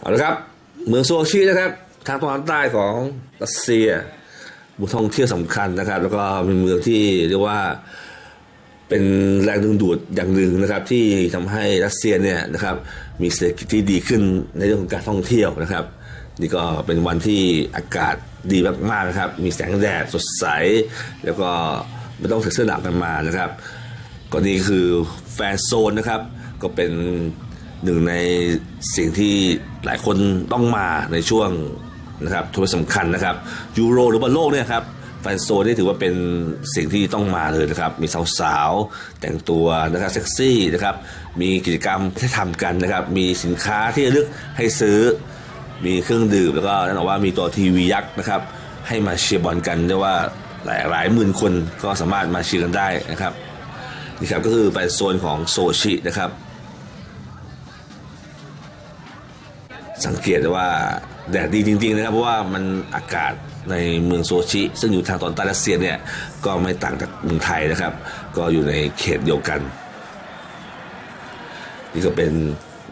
เอาละครับเมืองโซชินะครับ ทางตอนใต้ของรัสเซียเมือท่องเที่ยวสำคัญนะครับ แล้วก็เป็นเมืองที่เรียกว่าเป็นแรงดึงดูดอย่างหนึ่งนะครับ ที่ทำให้รัสเซียเนี่ยนะครับมีเศรษฐกิจที่ดีขึ้นในเรื่องของการท่องเที่ยวนะครับ นี่ก็เป็นวันที่อากาศดีมากๆนะครับ มีแสงแดดสดใส แล้วก็ไม่ต้องใส่เสื้อหนาวกันมานะครับก็นี่คือแฟนโซนนะครับ ก็เป็น หนึ่งในสิ่งที่หลายคนต้องมาในช่วงนะครับทัวร์สำคัญนะครับยูโรหรือบอลโลกเนี่ยครับแฟนโซนนี่ถือว่าเป็นสิ่งที่ต้องมาเลยนะครับ มีสาวๆ แต่งตัวนะครับเซ็กซี่นะครับ มีกิจกรรมที่ทำกันนะครับ มีสินค้าที่เลือกให้ซื้อ มีเครื่องดื่มแล้วก็แน่นอนว่ามีตัวทีวียักษ์นะครับ ให้มาเชียร์บอลกันเรียกว่าหลายหลายหมื่นคนก็สามารถมาเชียร์กันได้นะครับนี่ครับก็คือเป็นโซนของโซชินะครับ สังเกตว่าแดดดีจริง ๆ นะครับ เพราะว่ามันอากาศในเมืองโซชิ ซึ่งอยู่ทางตอนใต้รัสเซียเนี่ยก็ไม่ต่างจากเมืองไทยนะครับ ก็อยู่ในเขตเดียวกัน นี่ก็เป็น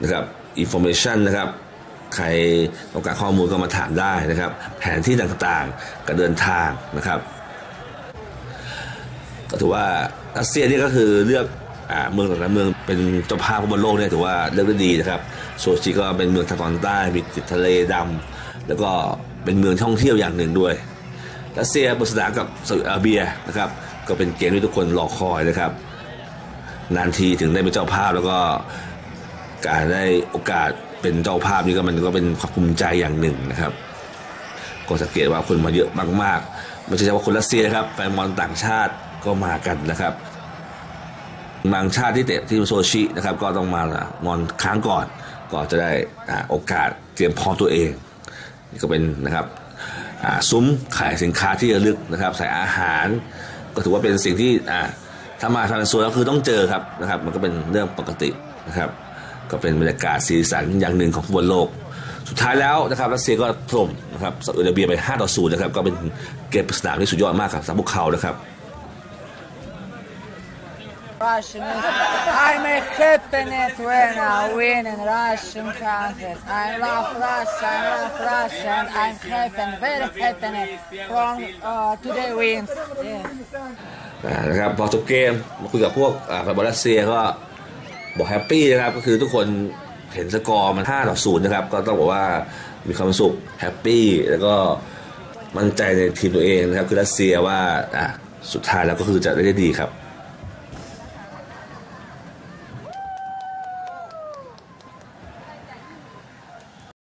นะครับอินโฟเมชันนะครับ ใครต้องการข้อมูลก็มาถามได้นะครับ แผนที่ต่างๆการเดินทางนะครับ ก็ถือว่ารัสเซียนี่ก็คือเลือกอ่าเมืองแต่ละเมืองเป็นเจ้าภาพฟุตบอลโลกเนี่ยถือว่าเลือกได้ดีนะครับ โซชิก็เป็นเมืองทางตอนใต้มีติดทะเลดำแล้วก็เป็นเมืองท่องเที่ยวอย่างหนึ่งด้วยรัสเซียเปิดสนากับซาอุดิอาระเบียนะครับก็เป็นเกมที่ทุกคนรอคอยนะครับ นานทีถึงได้เป็นเจ้าภาพแล้วก็การได้โอกาสเป็นเจ้าภาพนี่ก็มันก็เป็นความภูมิใจอย่างหนึ่งนะครับ ก็สังเกตว่าคนมาเยอะมากๆไม่ใช่เฉพาะคนรัสเซียนะครับแฟนบอลต่างชาติก็มากันนะครับบางชาติที่เตะที่โซชินะครับก็ต้องมานอนค้างก่อน ก็จะได้อโอกาสเตรียมพร้อมตัวเองนี่ก็เป็นนะครับซุ้มขายสินค้าที่ระลึกนะครับใส่อาหาร ก็ถือว่าเป็นสิ่งที่อ่าถ้ามาทางโซนก็คือต้องเจอครับนะครับ มันก็เป็นเรื่องปกตินะครับ ก็เป็นบรรยากาศสีสันอย่างหนึ่งของฟุตบอลโลก สุดท้ายแล้วนะครับรัสเซียก็ถล่มนะครับซาอุดิอาระเบียไป 5 ต่อ0นะครับก็เป็นเกมสนามที่สุดยอดมากครับสำหรับพวกเขานะครับ Russian is I'm a happiness when I win in Russian contest. I love Russia, I love Russia, and I'm happy, very happy from uh, today wins. Yeah. นะครับพอจบเกมมาคุยกับพวกแฟนบอลรัสเซียก็บอกแฮปปี้นะครับก็คือทุกคนเห็นสกอร์มัน5ต่อ0นะครับก็ต้องบอกว่ามีความสุขแฮปปี้แล้วก็มั่นใจในทีมตัวเองนะครับคือรัสเซียว่าสุดท้ายแล้วก็คือจะได้ดีครับ